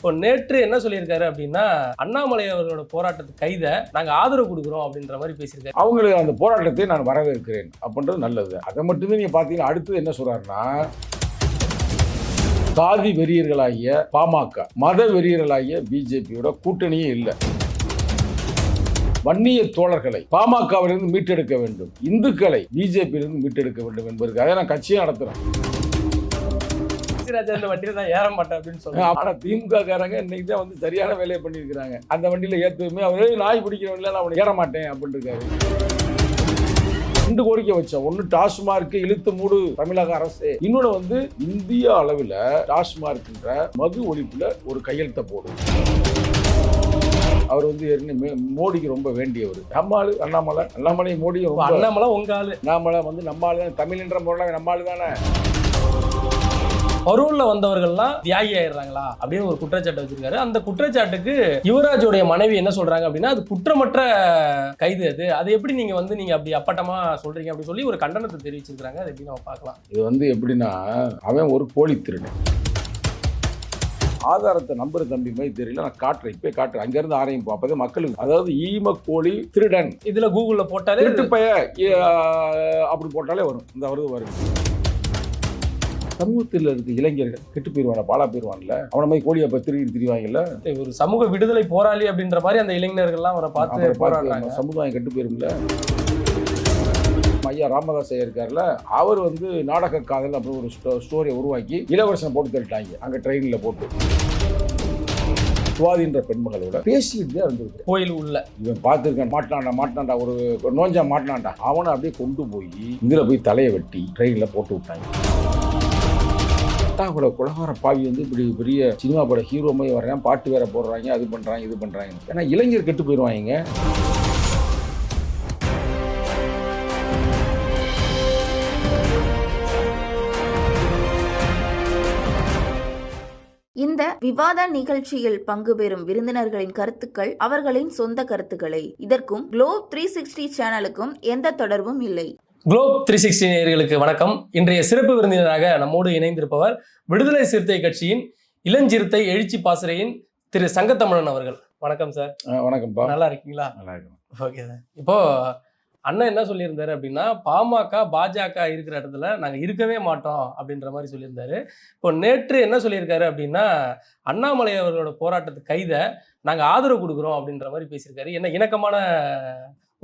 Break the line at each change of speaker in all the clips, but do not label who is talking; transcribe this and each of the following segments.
இப்போ நேற்று என்ன சொல்லியிருக்காரு அப்படின்னா அண்ணாமலை அவர்களோட போராட்டத்துக்கு கைதை நாங்க ஆதரவு கொடுக்குறோம் அப்படின்ற மாதிரி பேசியிருக்காரு.
அவங்களுக்கு அந்த போராட்டத்தை நான் வரவேற்கிறேன் அப்படின்றது நல்லது. அதை மட்டுமே நீங்க பாத்தீங்கன்னா அடுத்தது என்ன சொல்றாருன்னா சாதி வெறியர்களாகிய பாமக மத வெறியர்களாகிய பிஜேபியோட கூட்டணியே இல்லை. வன்னிய தோழர்களை பாமகவிலிருந்து மீட்டெடுக்க வேண்டும். இந்துக்களை பிஜேபியிலிருந்து மீட்டெடுக்க வேண்டும் என்பதற்காக நான் கட்சியை நடத்துகிறேன்
ராஜா இந்த வண்டியில தான் ஏற மாட்டேன் அப்படின்னு சொல்றாங்க.
ஆனா திமுக காரங்க இன்னைக்கு தான் வந்து சரியான வேலையை பண்ணியிருக்கிறாங்க. அந்த வண்டியில ஏத்துமே அவரே நாய் பிடிக்கிற வண்டியில நான் அவனை ஏற மாட்டேன் அப்படின்னு இருக்காரு. ரெண்டு கோரிக்கை வச்சோம். ஒன்னு டாஸ்மார்க் இழுத்து மூடு தமிழக அரசு. இன்னொன்னு வந்து இந்திய அளவில் டாஸ்மார்க்ன்ற மது ஒழிப்புல ஒரு கையெழுத்தை போடும் அவர் வந்து ஏற்கனவே மோடிக்கு ரொம்ப வேண்டியவர். நம்மாளு அண்ணாமலை. அண்ணாமலை மோடி
அண்ணாமலை உங்க ஆளு.
அண்ணாமலை வந்து நம்மாளு தான். தமிழ் என்ற முறையில் நம்மாளு தானே.
பரூல்ல வந்தவர்கள்லாம் தியாகி ஆயிடுறாங்களா அப்படின்னு ஒரு குற்றச்சாட்டு வச்சிருக்காரு. அந்த குற்றச்சாட்டுக்கு யுவராஜோடைய மனைவி என்ன சொல்றாங்க அப்படின்னா அது குற்றமற்ற கைது அது. அது எப்படி நீங்க வந்து நீங்க அப்படி அப்பட்டமா சொல்றீங்க அப்படின்னு சொல்லி ஒரு கண்டனத்தை தெரிவிச்சிருக்காங்க அது எப்படி நம்ம பார்க்கலாம்.
இது வந்து எப்படின்னா அவன் ஒரு கோழி திருடன். ஆதாரத்தை நம்புற தம்பி மாதிரி தெரியல. நான் காட்டுறேன். இப்பே காட்டுறேன். அங்கிருந்து ஆரம்பிப்போம் அப்பதான் மக்களுக்கு. அதாவது ஈம கோழி திருடன்.
இதுல கூகுள்ல போட்டாலே
திருட்டு பைய அப்படி போட்டாலே வரும். இந்த வருது வரும் சமூகத்தில் இருக்க இளைஞர்கள் கெட்டு போயிடுவான பாலா போயிடுவான்ல அவனை மாதிரி கோழியை அப்ப திருடி திரிவாங்கல்ல?
ஒரு சமூக விடுதலை போராளி அப்படின்ற மாதிரி அந்த இளைஞர்கள்லாம் அவரை பார்த்து போராடுறாங்க.
சமுதாயம் கெட்டு போயிரும்ல? ஐயா ராமதாஸ் ஐயா இருக்கார்ல அவர் வந்து நாடக காதல் அப்படி ஒரு ஸ்டோ- ஸ்டோரியை உருவாக்கி இளவரசனை போட்டு தள்ளிட்டாங்க. அங்க ட்ரெயினில் போட்டு. சுவாதின்ற பெண்மகளோட பேசிட்டு இருந்திருக்கு.
கோயில் உள்ள.
இவன் பார்த்துருக்கான் மாட்டினான்டா மாட்டினான்டா ஒரு நோஞ்சா மாட்டினான்டா. அவனை அப்படியே கொண்டு போய் இதுல போய் தலையை வெட்டி ட்ரெயினில் போட்டு விட்டாங்க. கூட குலகார பாவி வந்து இப்படி பெரிய சினிமா பட ஹீரோ மாதிரி வர்றேன் பாட்டு வேற போடுறாங்க அது பண்றாங்க இது பண்றாங்க. ஏன்னா இளைஞர் கெட்டு போயிடுவாங்க
இந்த விவாத நிகழ்ச்சியில் பங்கு பெறும் விருந்தினர்களின் கருத்துக்கள் அவர்களின் சொந்த கருத்துக்களை. இதற்கும் குளோப் த்ரீ சிக்ஸ்டி சேனலுக்கும் எந்த தொடர்பும் இல்லை.
குளோப் த்ரீ சிக்ஸ்டி நேயர்களுக்கு வணக்கம். இன்றைய சிறப்பு விருந்தினராக நம்மோடு இணைந்திருப்பவர் விடுதலை சிறுத்தை கட்சியின் இளஞ்சிறுத்தை எழுச்சி பாசறையின் திரு சங்கத்தமிழன் அவர்கள். வணக்கம் சார்
அஹ் வணக்கம்ப்பா.
நல்லா இருக்கீங்களா?
நல்லா இருக்கும்
ஓகே சார் இப்போ அண்ணன் என்ன சொல்லியிருந்தாரு அப்படின்னா பாமக பாஜக இருக்கிற இடத்துல நாங்க இருக்கவே மாட்டோம் அப்படின்ற மாதிரி சொல்லியிருந்தாரு. இப்போ நேற்று என்ன சொல்லியிருக்காரு அப்படின்னா அண்ணாமலை அவர்களோட போராட்டத்துக்கு கைதை நாங்க ஆதரவு கொடுக்குறோம் அப்படின்ற மாதிரி பேசியிருக்காரு. என்ன இணக்கமான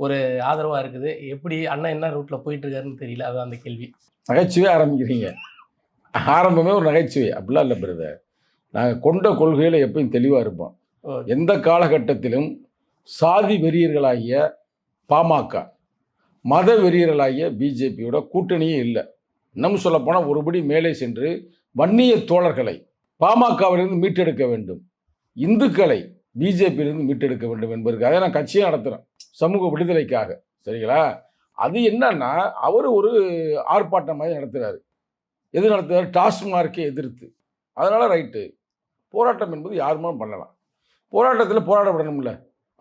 ஒரு ஆதரவா இருக்குது. எப்படி அண்ணன் என்ன ரூட்ல போயிட்டு இருக்காருன்னு தெரியல. அதான் அந்த கேள்வி.
நகைச்சுவை ஆரம்பிக்கிறீங்க. ஆரம்பமே ஒரு நகைச்சுவை. அப்படிலாம் இல்லை பிரதர் நாங்கள் கொண்ட கொள்கையில் எப்பயும் தெளிவாக இருப்போம். எந்த காலகட்டத்திலும் சாதி வெறியர்களாகிய பாமக மத வெறியர்களாகிய பிஜேபியோட கூட்டணியே இல்லை. இன்னும் சொல்லப்போனால் ஒருபடி மேலே சென்று வன்னிய தோழர்களை பாமகவிலிருந்து மீட்டெடுக்க வேண்டும். இந்துக்களை பிஜேபியிலிருந்து மீட்டெடுக்க வேண்டும் என்பதற்காக நான் கட்சியை நடத்துகிறேன் சமூக விடுதலைக்காக. சரிங்களா? அது என்னன்னா அவர் ஒரு ஆர்ப்பாட்டம் மாதிரி நடத்துகிறாரு எது நடத்துகிறார் டாஸ்மார்க்கை எதிர்த்து. அதனால் ரைட்டு. போராட்டம் என்பது யாருமே பண்ணலாம். போராட்டத்தில் போராடப்படணும்ல.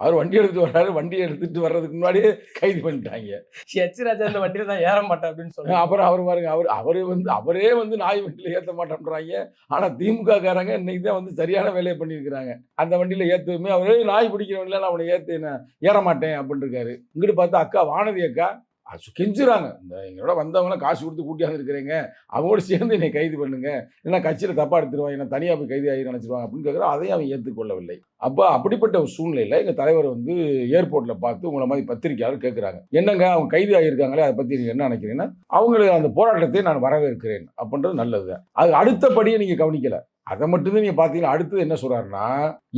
அவர் வண்டி எடுத்துட்டு வர்றாரு வண்டி எடுத்துட்டு வர்றதுக்கு முன்னாடியே கைது பண்ணிட்டாங்க.
எச் ராஜா இந்த வண்டியில தான் ஏற மாட்டேன் அப்படின்னு சொல்றாங்க.
அப்புறம் அவர் பாருங்க அவர் அவரே வந்து அவரே வந்து நாய் வண்டியில் ஏற்ற மாட்டேன்றாங்க. ஆனால் திமுக காரங்க இன்னைக்கு தான் வந்து சரியான வேலையை பண்ணியிருக்கிறாங்க. அந்த வண்டியில் ஏற்றுமே அவரே நாய் பிடிக்கிற வண்டியில் நான் அவனை நான் ஏற மாட்டேன் அப்படின்னு இருக்காரு இங்கிட்டு பார்த்தா அக்கா வானதி அக்கா அது கெஞ்சுறாங்க. இந்த எங்களோட வந்தவங்களாம் காசு கொடுத்து கூட்டியாந்து இருக்கிறீங்க. அவங்களோட சேர்ந்து என்னை கைது பண்ணுங்க. இல்லைன்னா கட்சியில் தப்பாக எடுத்துருவாங்க. என்ன தனியாக போய் கைது ஆகி நினச்சிருவாங்க அப்படின்னு கேட்குறோம் அதையும் அவன் ஏற்றுக்கொள்ளவில்லை அப்போ அப்படிப்பட்ட ஒரு சூழ்நிலையில் எங்கள் தலைவர் வந்து ஏர்போர்ட்டில் பார்த்து உங்களை மாதிரி பத்திரிக்கையாளர் கேட்குறாங்க என்னங்க அவங்க கைது ஆகியிருக்காங்களே அதை பற்றி நீங்கள் என்ன நினைக்கிறீங்கன்னா அவங்களுக்கு அந்த போராட்டத்தை நான் வரவேற்கிறேன் அப்படின்றது நல்லது. அது அடுத்தபடியே நீங்கள் கவனிக்கல. அதை மட்டும்தான் நீங்கள் பார்த்தீங்கன்னா அடுத்தது என்ன சொல்கிறாருன்னா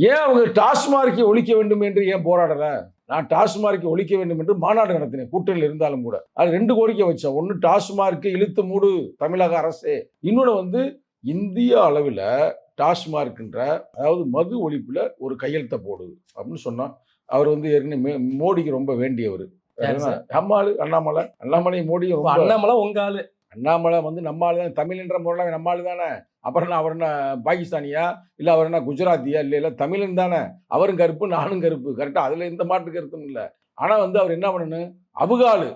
ஏன் அவங்க டாஸ்மார்க்கை ஒழிக்க வேண்டும் என்று ஏன் போராடலை? நான் டாஸ்மார்க்கை ஒழிக்க வேண்டும் என்று மாநாடு நடத்தினேன் கூட்டணியில் இருந்தாலும் கூட. அது ரெண்டு கோரிக்கை வச்சேன். ஒன்று டாஸ்மார்க்கை இழுத்து மூடு தமிழக அரசு. இன்னொன்று வந்து இந்திய அளவில் டாஸ்மார்க்ன்ற அதாவது மது ஒழிப்புல ஒரு கையெழுத்தை போடு அப்படின்னு சொன்னா அவர் வந்து ஏற்கனவே மோடிக்கு ரொம்ப வேண்டியவர்? நம்மாளு அண்ணாமலை. அண்ணாமலை மோடி
அண்ணாமலை உங்க ஆளு.
அண்ணாமலை வந்து நம்ம ஆளு தான். தமிழ் என்ற முறையில் நம்ம ஆளு தானே? அப்புறம் என்ன அவர் என்ன பாகிஸ்தானியா? இல்லை அவர் என்ன குஜராத்தியா? இல்லை இல்லை தமிழன் தானே? அவரும் கருப்பு நானும் கருப்பு. கரெக்டாக அதில் எந்த மாட்டு கருத்தும் இல்லை. ஆனால் வந்து அவர் என்ன பண்ணணும் அவுகாலு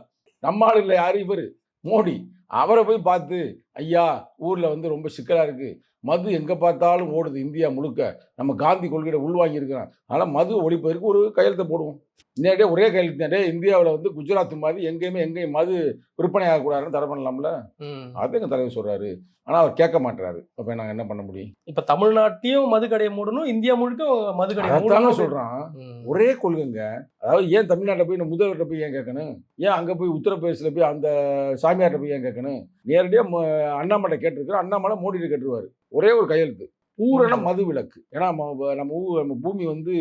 நம்ம ஆளு இல்லை யார்? இவர். மோடி. அவரை போய் பார்த்து ஐயா ஊரில் வந்து ரொம்ப சிக்கலாக இருக்குது மது எங்கே பார்த்தாலும் ஓடுது இந்தியா முழுக்க. நம்ம காந்தி கொள்கையை உள்வாங்கியிருக்கிறோம் அதனால் மது ஒழிப்பதற்கு ஒரு கையெழுத்தை போடுவோம். நேரடியாக ஒரே கையெழுத்து டே இந்தியாவில் வந்து குஜராத் மாதிரி எங்கேயுமே எங்கேயும் மது விற்பனை ஆகக்கூடாதுன்னு தடை பண்ணலாம்ல. அது எங்கள் தலைவர் சொல்கிறாரு ஆனால் அவர் கேட்க மாட்டுறாரு அப்போ நாங்கள் என்ன பண்ண முடியும்?
இப்ப தமிழ்நாட்டையும் மதுக்கடையை மூடணும் இந்தியா முழுக்க
அதைத்தாங்க
மூடணும்.
சொல்கிறான். ஒரே கொள்கைங்க. அதாவது ஏன் தமிழ்நாட்டில் போய் நம்ம முதல்வர்கிட்ட போய் ஏன் கேட்கணும்? ஏன் அங்கே போய் உத்தரப்பிரதேசில் போய் அந்த சாமியார்கிட்ட போய் ஏன் கேட்கணும்? நேரடியாக அண்ணாமலை கேட்டிருக்கிறோம் அண்ணாமலை மோடிட்டு கேட்டுருவார். ஒரே ஒரு கையெழுத்து. பூரண. மது விலக்கு ஏன்னா நம்ம நம்ம ஊ நம்ம பூமி வந்து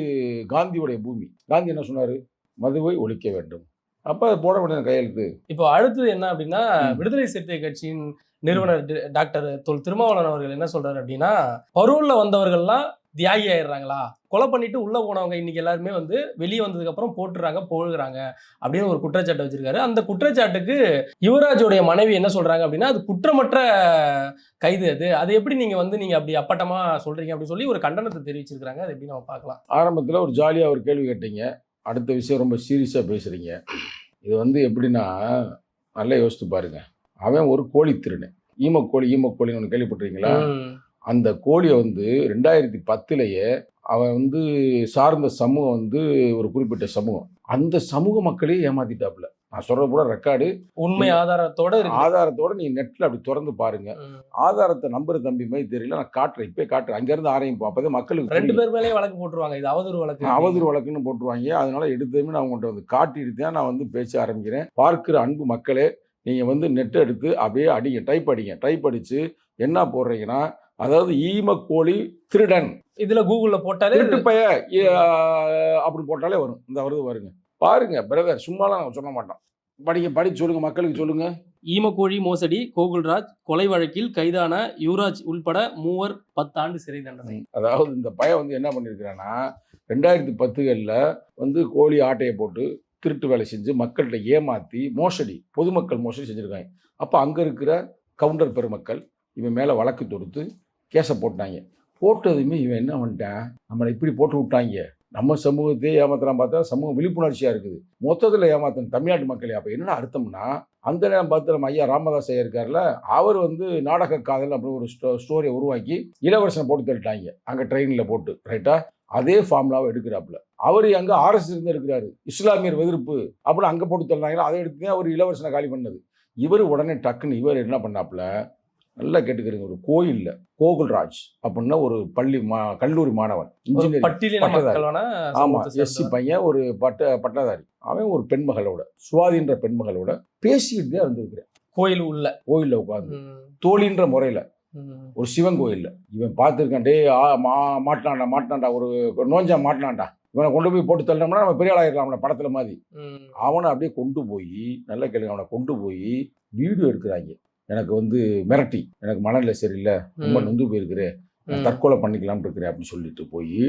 காந்தியுடைய பூமி. காந்தி என்ன சொன்னார்? மதுவை ஒழிக்க வேண்டும். அப்போ போட வேண்டிய கையெழுத்து.
இப்போ அடுத்தது என்ன அப்படின்னா. விடுதலை சிறுத்தை கட்சியின் நிறுவனர் டாக்டர் தொல் திருமாவளவன் அவர்கள் என்ன சொல்றாரு அப்படின்னா பரூல்ல வந்தவர்கள்லாம் தியாகி ஆயிடுறாங்களா? கொலை பண்ணிட்டு உள்ள போனவங்க இன்னைக்கு எல்லாருமே வந்து வெளியே வந்ததுக்கு அப்புறம் போட்டுறாங்க போழுகிறாங்க அப்படின்னு ஒரு குற்றச்சாட்டை வச்சிருக்காரு. அந்த குற்றச்சாட்டுக்கு யுவராஜோடைய மனைவி என்ன சொல்றாங்க அப்படின்னா அது குற்றமற்ற கைது அது. அது எப்படி நீங்க வந்து நீங்க அப்படி அப்பட்டமா சொல்றீங்க அப்படின்னு சொல்லி ஒரு கண்டனத்தை தெரிவிச்சிருக்காங்க அது எப்படி நம்ம பார்க்கலாம்.
ஆரம்பத்தில் ஒரு ஜாலியாக ஒரு கேள்வி கேட்டீங்க. அடுத்த விஷயம் ரொம்ப சீரியஸாக பேசுகிறீங்க இது வந்து எப்படின்னா நல்லா யோசித்து பாருங்க. அவன் ஒரு கோழி திருடன். ஈமக்கோழி ஈமக்கோழின்னு ஒன்று கேள்விப்பட்டிருக்கீங்களா. அந்த கோழியை வந்து ரெண்டாயிரத்தி பத்துலேயே அவன் வந்து சார்ந்த சமூகம் வந்து ஒரு குறிப்பிட்ட சமூகம். அந்த சமூக மக்களையே ஏமாத்திட்டாப்புல. நான் சொல்ற கூட ரெக்கார்டு.
உண்மை ஆதாரத்தோட
ஆதாரத்தோட நீ நெட்ல அப்படி திறந்து பாருங்க. ஆதாரத்தை நம்புற தம்பி மாதிரி தெரியல. நான் காட்டுறேன். இப்பயே காட்டுறேன். அங்கேருந்து ஆரம்பிப்போம். அப்போதான் மக்களுக்கு
ரெண்டு. பேர் மேலேயும் வழக்கு போட்டுருவாங்க. இது அவதூறு வழக்கு.
அவதூறு வழக்குன்னு போட்டுருவாங்க. அதனால எடுத்ததுமே நான் உங்கள்கிட்ட வந்து காட்டிட்டு தான் நான் வந்து பேச ஆரம்பிக்கிறேன். பார்க்கிற அன்பு மக்களே நீங்கள் வந்து நெட் எடுத்து அப்படியே அடிங்க. டைப் அடிங்க. டைப் அடித்து என்ன போடுறீங்கன்னா அதாவது ஈமக்கோழி திருடன்.
இதுல கூகுள்ல போட்டாலே
திருட்டு பைய ஏ, அப்படி போட்டாலே வரும். இந்த வருது வருங்க பாருங்க பிரதர் சும்மாலாம் நான் சொல்ல மாட்டோம். படிக்க படிச்சு சொல்லுங்க மக்களுக்கு சொல்லுங்க.
ஈமக்கோழி மோசடி கோகுல்ராஜ் கொலை வழக்கில் கைதான யுவராஜ் உள்பட மூவர் பத்தாண்டு சிறை தண்டனை.
அதாவது இந்த பையன் வந்து என்ன பண்ணியிருக்கிறான்னா ரெண்டாயிரத்தி பத்துகளில் வந்து கோழி ஆட்டையை போட்டு திருட்டு வேலை செஞ்சு மக்கள்கிட்ட ஏமாற்றி மோசடி பொதுமக்கள் மோசடி செஞ்சுருக்காங்க. அப்போ அங்கே இருக்கிற கவுண்டர் பெருமக்கள் இவன் மேலே வழக்கு தொடுத்து கேஸை போட்டாங்க. போட்டதுமே இவன் என்ன பண்ணிட்டான் நம்மளை இப்படி போட்டு விட்டாங்க. நம்ம சமூகத்தையே ஏமாத்தலாம் பார்த்தா சமூகம் விழிப்புணர்ச்சியாக இருக்குது. மொத்தத்தில் ஏமாத்தணும் தமிழ்நாட்டு மக்களே. அப்போ என்னென்ன அர்த்தம்னா அந்த நேரம் பார்த்து நம்ம ஐயா ராமதாஸ் ஐயா இருக்கார்ல அவர் வந்து நாடக காதல் அப்படின்னு ஒரு ஸ்டோ ஸ்டோரியை உருவாக்கி இளவரசனை போட்டு தள்ளிட்டாங்க அங்கே ட்ரெயினில் போட்டு ரைட்டா அதே ஃபார்முலாவை எடுக்கிறாப்புல. அவர் அங்கே ஆர்எஸ் இருந்து இருக்கிறாரு. இஸ்லாமியர் எதிர்ப்பு அப்படின்னு அங்கே போட்டு தள்ளினாங்களா? அதை எடுத்து அவர் இளவரசனை காலி பண்ணது. இவர் உடனே டக்குன்னு இவர் என்ன பண்ணாப்புல நல்லா கேட்டுக்கிறீங்க. ஒரு கோயிலில் கோகுல்ராஜ் அப்படின்னா ஒரு பள்ளி மா கல்லூரி மாணவன்
ஒரு
இன்ஜினியரிங்
பட்டியலின
பட்டதாரி.
மக்களான
ஆமா
சமூகத்தை
எஸ்சி. பையன் ஒரு பட்ட பட்டதாரி. அவன் ஒரு பெண்மகளோட சுவாதின்ற பெண்மகளோட பேசிட்டு தான் இருந்திருக்கிறேன்.
கோயில் உள்ள.
கோயிலில் உட்காந்து தோழின்ற முறையில். ஒரு சிவன் கோயிலில். இவன் பார்த்துருக்கான் டே மா மாட்டினான்டா மாட்டினான்டா ஒரு நோஞ்சா மாட்டினான்டா. இவனை கொண்டு போய் போட்டு தள்ளோம்னா நம்ம பெரிய ஆளாயிடலாம்ல படத்தில் மாதிரி. அவனை அப்படியே கொண்டு போய் நல்ல கேளுங்க அவனை கொண்டு போய் வீடியோ எடுக்கிறாங்க. எனக்கு வந்து மிரட்டி எனக்கு மனநிலை சரியில்லை ரொம்ப. நொந்து போயிருக்கிறேன். தற்கொலை பண்ணிக்கலாம்னு இருக்கிறேன் அப்படின்னு சொல்லிட்டு போய்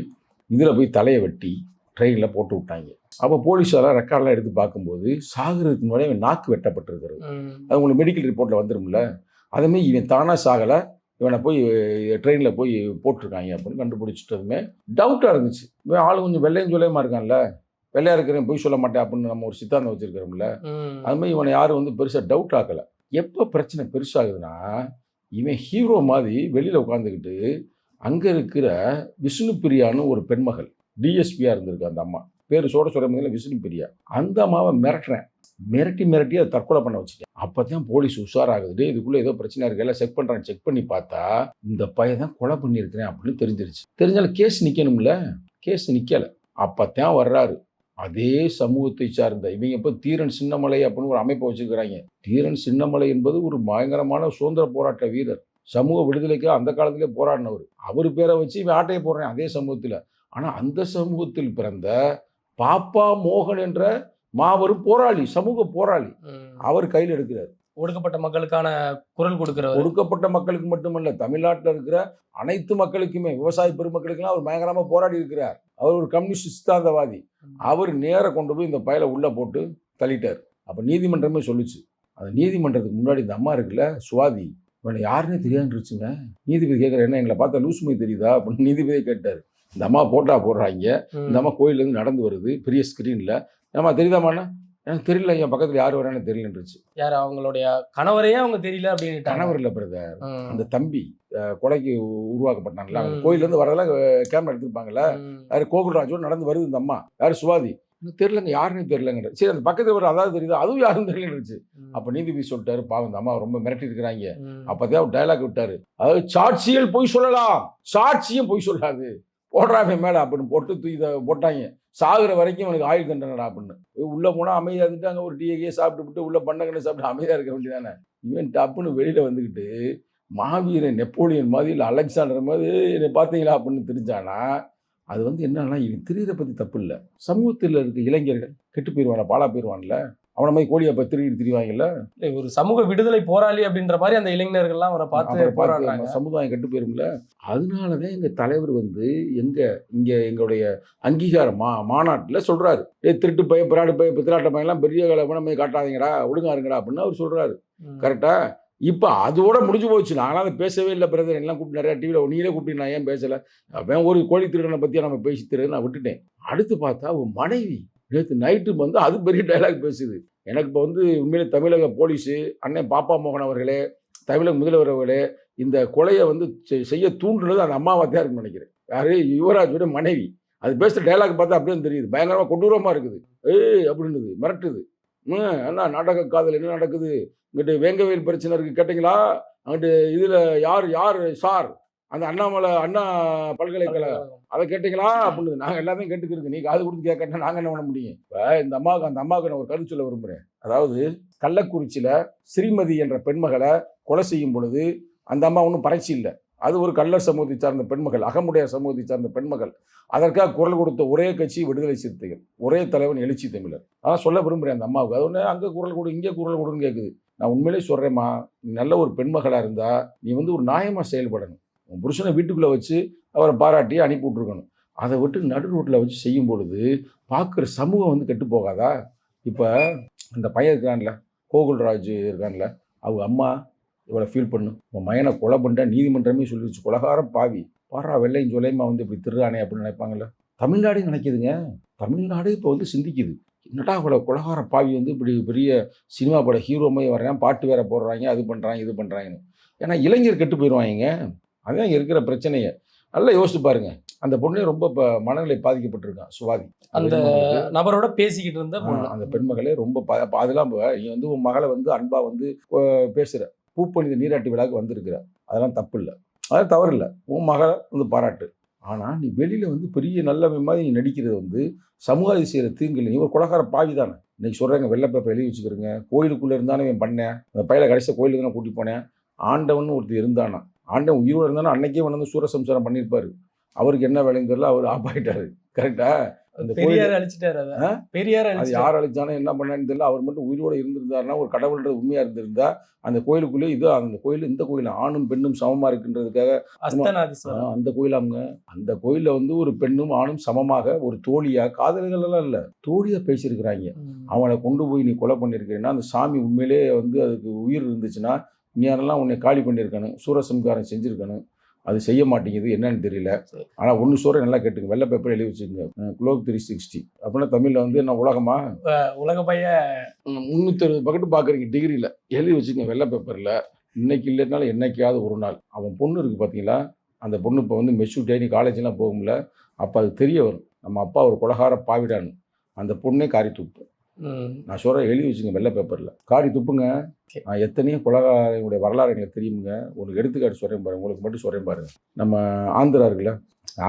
இதில் போய் தலையை வெட்டி ட்ரெயினில் போட்டு விட்டாங்க அப்போ போலீஸாரெலாம் ரெக்கார்ட்லாம் எடுத்து பார்க்கும்போது சாகிறதுக்கு முன்னாடி நாக்கு வெட்டப்பட்டிருக்கிறது. அது உங்களுக்கு மெடிக்கல் ரிப்போர்ட்டில் வந்துரும்ல அதுமாரி இவன் தானாக சாகலை இவனை போய் ட்ரெயினில் போய் போட்டிருக்காங்க அப்படின்னு கண்டுபிடிச்சிட்டதுமே டவுட்டாக இருந்துச்சு இவன் ஆள் கொஞ்சம் வெள்ளையும் சொல்லையுமா இருக்கான்ல வெள்ளையா இருக்கிறேன் பொய் சொல்ல மாட்டேன் அப்படின்னு நம்ம ஒரு சித்தாந்தம் வச்சிருக்கிறோம்ல
ம்.
அதுமாதிரி இவனை யாரும் வந்து பெருசாக டவுட் ஆக்கலை எப்போ பிரச்சனை பெருசாகுதுன்னா இவன் ஹீரோ மாதிரி வெளியில் உட்காந்துக்கிட்டு அங்கே இருக்கிற விஷ்ணு பிரியான்னு ஒரு பெண்மகள் டிஎஸ்பியாக இருந்திருக்கு அந்த அம்மா. பேர் சோட சொல்ல விஷ்ணு பிரியா. அந்த அம்மாவை மிரட்டுறேன். மிரட்டி மிரட்டி அதை தற்கொலை பண்ண வச்சுட்டேன். அப்போ தான் போலீஸ் உஷாராகுது. இதுக்குள்ளே ஏதோ பிரச்சனை இருக்கு? எல்லாம் செக் பண்ணுறாங்க செக் பண்ணி பார்த்தா இந்த பையன் தான் கொலை பண்ணியிருக்கிறேன் அப்படின்னு தெரிஞ்சிருச்சு. தெரிஞ்சாலும் கேஸ் நிற்கணும்ல கேஸ் நிற்கலை அப்போ தான் வர்றாரு. அதே சமூகத்தை சார்ந்த இவங்க இப்போ தீரன் சின்னமலை அப்படின்னு ஒரு அமைப்பை வச்சிருக்கிறாங்க. தீரன் சின்னமலை என்பது ஒரு பயங்கரமான சுதந்திர போராட்ட வீரர். சமூக விடுதலைக்கு அந்த காலத்திலே போராடினவர். அவர் பேரை வச்சு இவன் ஆட்டையை போடுறேன் அதே சமூகத்தில். ஆனால் அந்த சமூகத்தில் பிறந்த பாப்பா மோகன் என்ற மாபெரும் போராளி சமூக போராளி. அவர் கையில் எடுக்கிறார்.
ஒடுக்கப்பட்ட மக்களுக்கான குரல் கொடுக்கிறவர்.
ஒடுக்கப்பட்ட மக்களுக்கு மட்டுமல்ல தமிழ்நாட்டில் இருக்கிற அனைத்து மக்களுக்குமே விவசாய பெருமக்களுக்கெல்லாம் அவர் பயங்கரமாக போராடி இருக்கிறார். அவர் ஒரு கம்யூனிஸ்ட் சித்தாந்தவாதி. அவர் நேரா கொண்டு போய் இந்த பயலை உள்ளே போட்டு தள்ளிட்டார். அப்போ நீதிமன்றமே சொல்லுச்சு. அந்த நீதிமன்றத்துக்கு முன்னாடி இந்த அம்மா இருக்குல்ல சுவாதி இவனை யாருன்னே தெரியாதுருச்சுங்க நீதிபதி கேட்குற என்ன எங்களை பார்த்தா லூசுமை தெரியுதா? அப்படின்னு நீதிபதியே கேட்டார். இந்த அம்மா போட்டா போடுறாங்க. இந்த அம்மா கோயிலேருந்து நடந்து வருது பெரிய ஸ்க்ரீனில் ஏம்மா தெரியுதாம்மாண்ணா எனக்கு தெரியல என் பக்கத்தில் யார் வரான்னு தெரியலன்றுச்சு.
யார் அவங்களுடைய கணவரையே அவங்க தெரியல அப்படின்னு
கணவர் இல்லை பிரதர் அந்த தம்பி கொலைக்கு உருவாக்கப்பட்டான்ல அந்த. கோயிலேருந்து வரதெல்லாம் கேமரா எடுத்துருப்பாங்கல்ல யார் கோகுல்ராஜோட நடந்து வருது இந்த அம்மா. யார் சுவாதி? தெரியலங்க யாருன்னு தெரியலங்க சரி அந்த பக்கத்தில் வர அதாவது தெரியுது? அதுவும் யாரும் தெரியலன்னுச்சு அப்போ நீதிபதி சொல்லிட்டாரு. பாவம் இந்த அம்மா ரொம்ப மிரட்டி இருக்கிறாங்க அப்போதான் அவர் டைலாக் விட்டாரு. அதாவது சாட்சிகள் பொய் சொல்லலாம். சாட்சியும் பொய் சொல்லாது. போடுறாங்க மேலே அப்படின்னு போட்டு தூக்கி போட்டாங்க. சாகுற வரைக்கும் அவனுக்கு ஆயுள் தண்டனை அப்படின்னு. உள்ளே போனால் அமைதியாக இருந்துட்டு அங்கே ஒரு டீயே சாப்பிட்டு விட்டு உள்ளே பண்ணங்கன்னு சாப்பிட்டு அமைதியாக இருக்க வேண்டியதானே இவன் டப்புன்னு வெளியில் வந்துக்கிட்டு மாவீரன் நெப்போலியன் மாதிரி இல்லை அலெக்சாண்டர் மாதிரி என்னை பார்த்தீங்களா அப்படின்னு தெரிஞ்சானா அது வந்து என்னன்னா இவன் திரியதை பற்றி தப்பு இல்லை. சமூகத்தில் இருக்க இளைஞர்கள் கெட்டு போயிடுவான பாலா போயிடுவான்ல அவனை மாதிரி கோழியை இப்போ திருடி திரிவாங்கல்ல?
இல்ல, ஒரு சமூக விடுதலை போராளி அப்படின்ற மாதிரி அந்த இளைஞர்கள்லாம் அவரை பார்த்து போராடுறாங்க.
சமுதாயம் கெட்டு போயிரும்ல? அதனாலதான் எங்க தலைவர் வந்து எங்க இங்க எங்களுடைய அங்கீகார மா மாநாட்டில் சொல்றாரு. ஏ திருட்டு பைய பிராடு பைய பித்திராட்ட பையன்லாம் பெரிய கலப்பணமே காட்டாதீங்கடா ஒழுங்கா இருங்கடா அப்படின்னு அவர் சொல்றாரு.
ம்.
கரெக்டா? இப்போ அதோட முடிஞ்சு போச்சு. நாங்களாம் அதை பேசவே இல்லை பிரதர். எல்லாம் கூப்பிட்டு நிறையா டிவியில் நீங்களே கூப்பிட்டு நான் ஏன் பேசலை? அவன் ஒரு கோழி திருடனை பற்றி நம்ம பேசி திருடு நான் விட்டுட்டேன். அடுத்து பார்த்தா உன் மனைவி நேற்று நைட்டு வந்து அது பெரிய டைலாக் பேசுது. எனக்கு இப்போ வந்து உண்மையிலே தமிழக போலீஸு அண்ணன் பாப்பா மோகன் அவர்களே தமிழக முதல்வர் அவர்களே இந்த கொலையை வந்து செய்ய தூண்டுனது அந்த அம்மாவை தான் இருக்குன்னு நினைக்கிறேன். யாரு? யுவராஜோட மனைவி. அது பேசுகிற டைலாக் பார்த்தா அப்படியே தெரியுது. பயங்கரமாக கொடூரமாக இருக்குது. ஏய் அப்படின்னுது மிரட்டுது. ம் நாடக காதல் என்ன நடக்குது? இங்கிட்டு வேங்கவேல் பிரச்சனை இருக்குது கேட்டிங்களா? அங்கிட்டு இதில் யார் யார் சார்? அந்த அண்ணாமலை அண்ணா பல்கலைக்கழகம் அதை கேட்டிங்களா? அப்படின்னு நாங்கள் எல்லாமே கேட்டுக்கிருக்கு நீ காது கொடுத்து கேட்கறா நாங்கள் என்ன பண்ண முடியும்? இப்போ இந்த அம்மாவுக்கு அந்த அம்மாவுக்கு நான் ஒரு கருத்து சொல்ல விரும்புகிறேன் அதாவது கள்ளக்குறிச்சியில் ஸ்ரீமதி என்ற பெண்மகளை கொலை செய்யும் பொழுது அந்த அம்மா ஒன்றும் பறைச்சி இல்லை. அது ஒரு கள்ளர் சமூகத்தை சார்ந்த பெண்மகள் அகமுடைய சமூகத்தை சார்ந்த பெண்மகள். அதற்காக குரல் கொடுத்த ஒரே கட்சி விடுதலை சிறுத்தைகள். ஒரே தலைவன் எழுச்சி தமிழர். அதான் சொல்ல விரும்புகிறேன் அந்த அம்மாவுக்கு. அது ஒன்று அங்கே குரல் கொடு இங்கே குரல் கொடுன்னு கேட்குது நான் உண்மையிலே சொல்கிறேம்மா நல்ல ஒரு பெண்மகளாக இருந்தால் நீ வந்து ஒரு நியாயமாக செயல்படணும். உன் புருஷனை வீட்டுக்குள்ளே வச்சு அவரை பாராட்டி அனுப்பி விட்ருக்கணும் அதை விட்டு நடு ரோட்டில் வச்சு செய்யும் பொழுது பார்க்குற சமூகம் வந்து கெட்டு போகாதா? இப்போ அந்த பையன் இருக்கான்ல கோகுல்ராஜ் இருக்கான்ல அவங்க அம்மா இவ்வளோ ஃபீல் பண்ணும். உன் மயனை கொலை பண்ணிட்டா நீதிமன்றமே சொல்லிடுச்சு கொலகாரம் பாவி. பாரா வெள்ளையும் சொல்லையுமா வந்து இப்படி திருடானே அப்படின்னு நினைப்பாங்கல்ல. தமிழ்நாடு நினைக்குதுங்க. தமிழ்நாடு இப்போ வந்து சிந்திக்குது. என்னடா இவ்வளோ கொலகார பாவி வந்து இப்படி பெரிய சினிமா பட ஹீரோ மாதிரி வர்றான் பாட்டு வேற போடுறாங்க அது பண்ணுறாங்க இது பண்ணுறாங்கன்னு ஏன்னா இளைஞர் கெட்டு போயிடுவாங்க அதான் இருக்கிற பிரச்சனையை. நல்லா யோசிச்சு பாருங்க. அந்த பொண்ணே ரொம்ப இப்போ மனநிலை பாதிக்கப்பட்டிருக்கான் சுவாதி.
அந்த. நபரோட பேசிக்கிட்டு இருந்த
அந்த பெண்மகளே ரொம்ப அதெல்லாம் நீ வந்து உன் மகளை வந்து அன்பா வந்து பேசுற. பூப்பணித நீராட்டு விழாக்கு வந்திருக்கிற. அதெல்லாம் தப்பு இல்லை அது தவறு இல்லை உன் மகளை வந்து பாராட்டு. ஆனால் நீ வெளியில வந்து பெரிய நல்ல மாதிரி நீ நடிக்கிறது வந்து சமூகத்தை செய்கிற தீங்கு இல்லை. நீ ஒரு கொலகார பாவி தானே. இன்னைக்கு சொல்கிறாங்க வெள்ளை பேப்பர் எழுதி வச்சுக்கிறேங்க. கோயிலுக்குள்ளே இருந்தானே இவன் பண்ணேன். அந்த பையில கடைசியாக கோயிலுக்கு தானே கூட்டி போனேன். ஆண்டவன் ஒருத்தர் இருந்தானா. ஆண்டவன் உயிரோடு இருந்தாலும் அன்னைக்கே வந்து சூரசம்சாரம் பண்ணியிருப்பாரு. அவருக்கு என்ன வேலைன்னு தெரியல அவர் ஆப்பாயிட்டாரு கரெக்டா அந்த கோயில்
பெரியார் அழிச்சிட்டாரு? பெரியார்
அது யார் அழிச்சானோ என்ன பண்ணான்னு தெரியல அவர் மட்டும் உயிரோட இருந்திருந்தாருன்னா ஒரு கடவுள்ன்றது உண்மையா இருந்திருந்தா அந்த கோயிலுக்குள்ளே இது அந்த கோயில் இந்த கோயில் ஆணும் பெண்ணும் சமமா இருக்குன்றதுக்காக அந்த கோயிலாமுங்க அந்த கோயில்ல வந்து ஒரு பெண்ணும் ஆணும் சமமாக ஒரு தோழியா காதல்கள் எல்லாம் இல்ல. தோழியா பேசியிருக்கிறாங்க. அவனை கொண்டு போய் நீ கொலை பண்ணியிருக்கிறேன்னா அந்த சாமி உண்மையிலே வந்து அதுக்கு உயிர் இருந்துச்சுன்னா நீ அதெல்லாம் உன்னை காலி பண்ணியிருக்கணும் சூரசம்காரம் செஞ்சிருக்கணும். அது செய்ய மாட்டேங்குது என்னன்னு தெரியல. ஆனால் ஒன்று சொல்ற நல்லா கேட்டுங்க. வெள்ளை பேப்பர் எழுதி வச்சுக்கோங்க. Globe three sixty. அப்படின்னா தமிழில் வந்து என்ன உலகமா?
உலக பைய
முந்நூற்றி அறுபது பக்கெட்டு பார்க்குறீங்க டிகிரியில் எழுதி வச்சுக்கோங்க வெள்ளை பேப்பரில் இன்னைக்கு இல்லைனாலும் என்னைக்காவது ஒரு நாள். அவன் பொண்ணு இருக்குது பார்த்தீங்களா அந்த பொண்ணு இப்போ வந்து மெச்சூரிட்டி ஆகி காலேஜ்லாம் போகும்ல. அப்போ அது தெரிய வரும். நம்ம அப்பா ஒரு கொலகார பாவிடான்னு அந்த பொண்ணே காரி துப்பு. நான் சொல்கிறேன் எழுதி வச்சுங்க வெள்ளை பேப்பரில் காரி துப்புங்க. நான் எத்தனையோ கொலகாரங்களுடைய வரலாறு எங்களுக்கு தெரியுமுங்க. ஒரு எடுத்துக்காட்டு சொல்கிறேன் பாருங்க. உங்களுக்கு மட்டும் சொல்கிறேன் பாருங்க. நம்ம ஆந்திரா இருக்குல்ல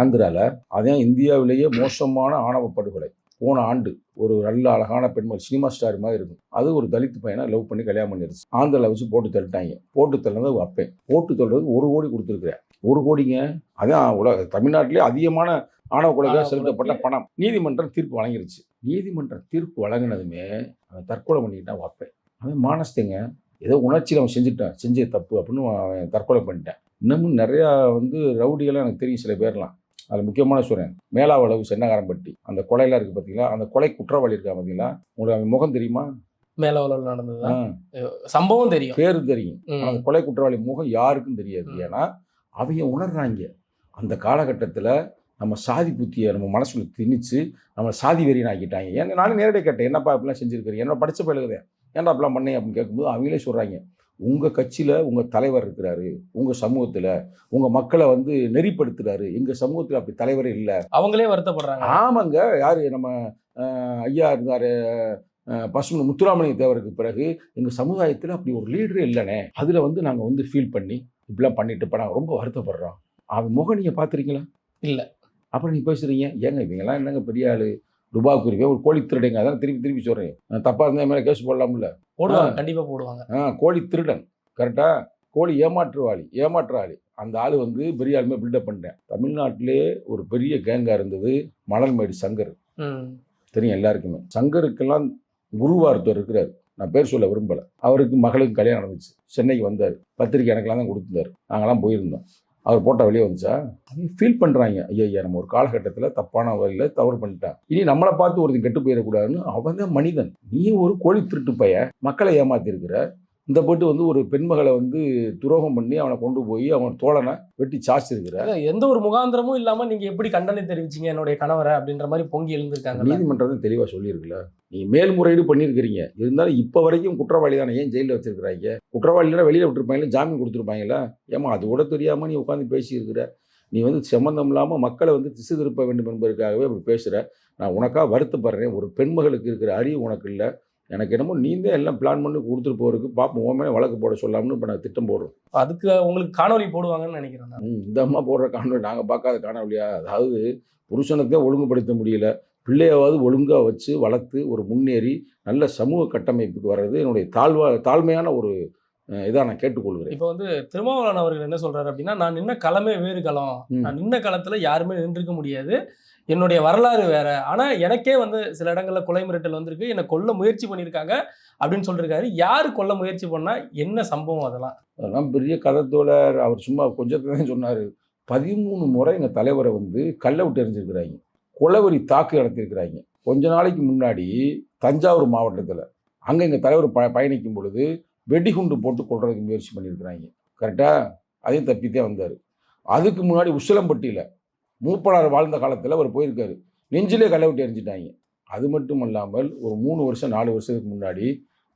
ஆந்திராவில் அதான் இந்தியாவிலேயே மோசமான ஆணவ படுகொலை. போன ஆண்டு ஒரு நல்ல அழகான பெண்மகள் சினிமா ஸ்டார் மாதிரி இருக்கும். அது ஒரு தலித் பையனை லவ் பண்ணி கல்யாணம் பண்ணிருச்சு. ஆந்திராவில் வச்சு போட்டு தள்ளிட்டாங்க. போட்டு தள்ளினது அப்பேன். போட்டு தள்ளுறதுக்கு ஒரு கோடி கொடுத்துருக்குறேன் ஒரு கோடிங்க. அதான் உலக தமிழ்நாட்டிலே அதிகமான ஆணவ செலுத்தப்பட்ட. பணம். நீதிமன்றம் தீர்ப்பு வழங்கிருச்சு. நீதிமன்றம் தீர்ப்பு வழங்கினதுமே அவன் தற்கொலை பண்ணிக்கிட்டான் வைப்பேன் அவன் மானஸ்தேங்க. ஏதோ உணர்ச்சியில் அவன் செஞ்சுட்டான். செஞ்ச தப்பு அப்படின்னு அவன் தற்கொலை பண்ணிட்டான். இன்னமும் நிறையா வந்து ரவுடிகள்லாம் எனக்கு தெரியும் சில பேர்லாம். அதில் முக்கியமான சொல்கிறேன் மேலாவளவு சென்னகாரம்பட்டி. அந்த கொலையெல்லாம் இருக்குது பார்த்தீங்களா? அந்த கொலை குற்றவாளி இருக்கா பார்த்தீங்களா? உங்களுக்கு அவன் முகம் தெரியுமா?
மேல உலகம் நடந்தது சம்பவம் தெரியும்.
பேரு தெரியும். அந்த கொலை குற்றவாளி முகம் யாருக்கும் தெரியாது. ஏன்னா அவங்க உணர்றாங்க. அந்த காலகட்டத்தில் நம்ம சாதி புத்தியை நம்ம மனசுல திணிச்சு நம்ம சாதி வெறியன் ஆக்கிட்டாங்க ஏன்னா நானும் நேரடியாக கேட்டேன் என்னப்பா இப்படிலாம் செஞ்சுருக்கிறீங்க என்ன படித்த பயிலுக்குதே ஏன்டா அப்படிலாம் பண்ணேன் அப்படின்னு கேட்கும்போது அவங்களே சொல்கிறாங்க உங்கள் கட்சியில் உங்கள் தலைவர் இருக்கிறாரு உங்கள் சமூகத்தில் உங்கள் மக்களை வந்து நெறிப்படுத்துறாரு. எங்கள் சமூகத்தில் அப்படி தலைவரே இல்லை.
அவங்களே வருத்தப்படுறாங்க.
ஆமாங்க. யார்? நம்ம ஐயா இருந்தார் பசுமன் முத்துராமலிங்க தேவருக்கு பிறகு எங்கள் சமுதாயத்தில் அப்படி ஒரு லீடரே இல்லைனே. அதில் வந்து நாங்கள் வந்து ஃபீல் பண்ணி இப்படிலாம் பண்ணிட்டு இப்போ நாங்கள் ரொம்ப வருத்தப்படுறோம். அவன் முகம் நீங்கள் பார்த்துருக்கீங்களா?
இல்ல.
அப்புறம் நீ பேசுகிறீங்க ஏங்க இவங்கெல்லாம் என்னங்க பெரிய ஆள்? டுபா குருவியே ஒரு கோழி திருடைங்க. அதான் திருப்பி திருப்பி சொல்கிறேன் தப்பாக இருந்தால் மேலே கேஸ் போடலாம்ல?
போடுவாங்க கண்டிப்பா போடுவாங்க.
ஆ கோழி திருடன். கரெக்டாக கோழி ஏமாற்றுவாளி ஏமாற்றாளி. அந்த ஆள் வந்து பெரிய ஆளுமே பில்டப் பண்ணிட்டேன். தமிழ்நாட்டிலே ஒரு பெரிய கேங்காக இருந்தது மணல்மேடு சங்கர். தெரியும் எல்லாருக்குமே. சங்கருக்கெல்லாம் குருவா ஒருத்தர் இருக்கிறார். நான் பேர் சொல்ல விரும்பலை. அவருக்கு மகளுக்கு கல்யாணம் நடந்துச்சு. சென்னைக்கு வந்தார். பத்திரிக்கை எனக்கெல்லாம் தான் கொடுத்துருந்தார். நாங்களாம் போயிருந்தோம். அவர் போட்ட வெளியே வந்துச்சா? அவங்க ஃபீல் பண்ணுறாங்க ஐயா ஐயா நம்ம ஒரு காலகட்டத்தில் தப்பான வழியில் தவறு பண்ணிட்டான். இனி நம்மளை பார்த்து ஒருத்தன் கெட்டு போயிடக்கூடாதுன்னு அவன் தான் மனிதன். நீ ஒரு கோழி திருட்டு பைய மக்களை ஏமாத்திருக்கிற. இந்த போட்டு வந்து ஒரு பெண்மகளை வந்து துரோகம் பண்ணி அவனை கொண்டு போய் அவன் தோழனை வெட்டி சாச்சிருக்கிற
அதான் எந்த ஒரு முகாந்திரமும் இல்லாம நீங்க எப்படி கண்டனை தெரிவிச்சீங்க என்னுடைய கணவரை அப்படின்ற மாதிரி பொங்கி எழுந்திருக்காங்க
நீதிமன்றம் தெளிவாக சொல்லியிருக்குல்ல. நீ மேல்முறையீடு பண்ணியிருக்கிறீங்க. இருந்தாலும் இப்போ வரைக்கும் குற்றவாளி தானே ஏன் ஜெயிலில் வச்சிருக்கிறாங்க? குற்றவாளிலாம் வெளியில் விட்டுருப்பாங்களே ஜாமீன் கொடுத்துருப்பாங்களா ஏமா அது கூட தெரியாமல் நீ உட்காந்து பேசியிருக்கிற. நீ வந்து சம்மந்தம் இல்லாமல் மக்களை வந்து திசை திருப்ப வேண்டும் என்பதற்காகவே அப்படி பேசுகிற நான் உனக்காக வருத்தப்படுறேன். ஒரு பெண்மகளுக்கு இருக்கிற அறிவு உனக்கு இல்லை. எனக்கு என்னமோ நீ தான் எல்லாம் பிளான் பண்ணி கொடுத்துட்டு போகிறதுக்கு பார்ப்போம் உன் மேலே வழக்கு போட சொல்லாம்னு இப்போ நான் திட்டம் போடுறோம்.
அதுக்கு உங்களுக்கு காணொலி போடுவாங்கன்னு நினைக்கிறேன் நான்.
ம், இந்த அம்மா போடுற காணொலி நாங்கள் பார்க்காத காணொலியா அதாவது புருஷனத்தை ஒழுங்குபடுத்த முடியல. பிள்ளையாவது ஒழுங்காக வச்சு வளர்த்து ஒரு முன்னேறி நல்ல சமூக கட்டமைப்புக்கு வர்றது என்னுடைய தாழ்வா தாழ்மையான ஒரு இதாக நான் கேட்டுக்கொள்கிறேன்.
இப்போ வந்து திருமாவளவன் அவர்கள் என்ன சொல்றாரு அப்படின்னா நான் நின்ன களமே வேறு களம். நான் நின்ன களத்துல யாருமே நின்றுக்க முடியாது. என்னுடைய வரலாறு வேற. ஆனா எனக்கே வந்து சில இடங்கள்ல கொலை மிரட்டல் வந்திருக்கு. என்னை கொல்ல முயற்சி பண்ணியிருக்காங்க அப்படின்னு சொல்லியிருக்காரு யாரு கொல்ல முயற்சி பண்ணா என்ன சம்பவம் அதெல்லாம்?
அதெல்லாம் பெரிய கதை தோழர். அவர் சும்மா கொஞ்சத்தை தான் சொன்னார். பதிமூணு முறை எங்கள் தலைவரை வந்து கல்லை விட்டு எறிஞ்சிருக்கிறாங்க. கொலவெறி தாக்கு நடத்தியிருக்கிறாங்க. கொஞ்ச நாளைக்கு முன்னாடி தஞ்சாவூர் மாவட்டத்தில். அங்கே எங்கள் தலைவர் ப பயணிக்கும் பொழுது வெடிகுண்டு போட்டு கொள்றதுக்கு முயற்சி பண்ணியிருக்கிறாங்க. கரெக்டாக அதையும் தப்பித்தே வந்தார். அதுக்கு முன்னாடி உசிலம்பட்டியில் மூப்பனார் வாழ்ந்த காலத்தில் அவர் போயிருக்காரு. நெஞ்சிலே கல்லை எரிஞ்சிட்டாங்க. எறிஞ்சிட்டாங்க அது மட்டும் இல்லாமல் ஒரு மூணு வருஷம் நாலு வருஷத்துக்கு முன்னாடி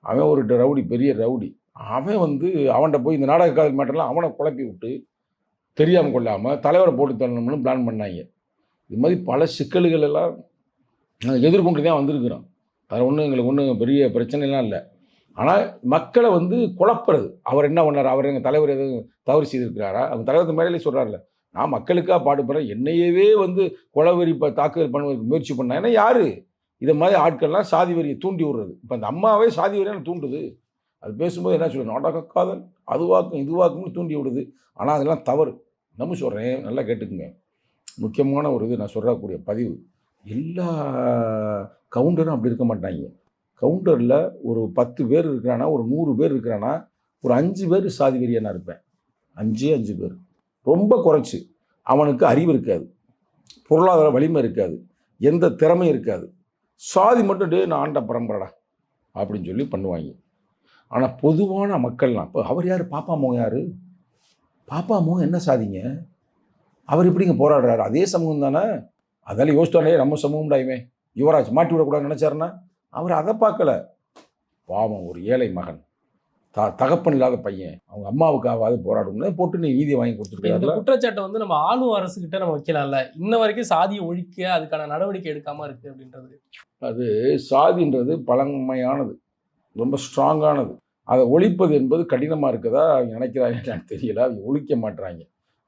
அவன் ஒரு ரவுடி பெரிய ரவுடி. அவன் வந்து அவன்கிட்ட போய் இந்த நாடக காதல் மேட்டர்லாம் அவனை குழப்பி விட்டு தெரியாமல் கொள்ளாமல் தலைவரை போட்டு தரணும்னு பிளான் பண்ணாங்க. இது மாதிரி பல சிக்கல்கள் எல்லாம் நாங்கள் எதிர்கொண்டு தான் வந்திருக்கிறோம். அதில் ஒன்றும் எங்களுக்கு ஒன்றும் பெரிய பிரச்சனைலாம் இல்லை. ஆனால் மக்களை வந்து குழப்புறது. அவர் என்ன பண்ணார்? அவர் எங்கள் தலைவர் எதுவும் தவறு செய்திருக்கிறாரா? அவங்க தலைவர் மேலே சொல்கிறார்ல நான் மக்களுக்காக பாடுபடுறேன். என்னையவே வந்து குளவெறி இப்போ தாக்குதல் பண்ணுவதற்கு முயற்சி பண்ணேன் ஏன்னா யார்? இதை மாதிரி ஆட்கள்லாம் சாதி வரியை தூண்டி விடுறது. இப்போ அந்த அம்மாவே சாதி வரியான தூண்டுது. அது பேசும்போது என்ன சொல்லுது நாடக காதல் அதுவாக்கும் இதுவாக்கும்னு தூண்டி விடுது. ஆனால் அதெல்லாம் தவறு. நம்ம சொல்கிறேன் நல்லா கேட்டுக்குங்க. முக்கியமான ஒரு இது நான் சொல்லக்கூடிய பதிவு. எல்லா கவுண்டரும் அப்படி இருக்க மாட்டாங்க. கவுண்டரில் ஒரு பத்து பேர் இருக்கிறானா ஒரு நூறு பேர் இருக்கிறானா ஒரு அஞ்சு பேர் சாதி வெறியா இருப்பேன். அஞ்சே அஞ்சு பேர். ரொம்ப குறைச்சி. அவனுக்கு அறிவு இருக்காது. பொருளாதார வலிமை இருக்காது. எந்த திறமையும் இருக்காது. சாதி மட்டும் டே நான் ஆண்ட பரம்பரடா அப்படின்னு சொல்லி பண்ணுவாங்க. ஆனால் பொதுவான மக்கள்லாம் இப்போ அவர் யார்? பாப்பா மோகம் யார்? பாப்பா மோகம் என்ன சாதிங்க? அவர் எப்படிங்க போராடுறாரு? அதே சமூகம் தானே? அதெல்லாம் யோசிச்சாலே நம்ம சமூகம்டா இவன். யுவராஜ் மாட்டி விடக்கூடாதுன்னு நினச்சாருன்னா? அவர் அதை பார்க்கல. பாவம் ஒரு ஏழை மகன். த தகப்பன் இல்லாத பையன். அவங்க அம்மாவுக்காவது போராடணும்னு போட்டு நீ நீதியை வாங்கி
இப்ப இந்த குற்றச்சாட்டை வந்து நம்ம ஆளும் அரசு கிட்ட நம்ம வைக்கலாம்ல. இன்ன வரைக்கும் சாதியை ஒழிக்க அதுக்கான நடவடிக்கை எடுக்காம இருக்கு அப்படின்றது.
அது சாதின்றது பழமையானது. ரொம்ப ஸ்ட்ராங்கானது அதை ஒழிப்பது என்பது கடினமாக இருக்கதா அவங்க நினைக்கிறாங்க எனக்கு தெரியல. அவங்க ஒழிக்க மாட்றாங்க.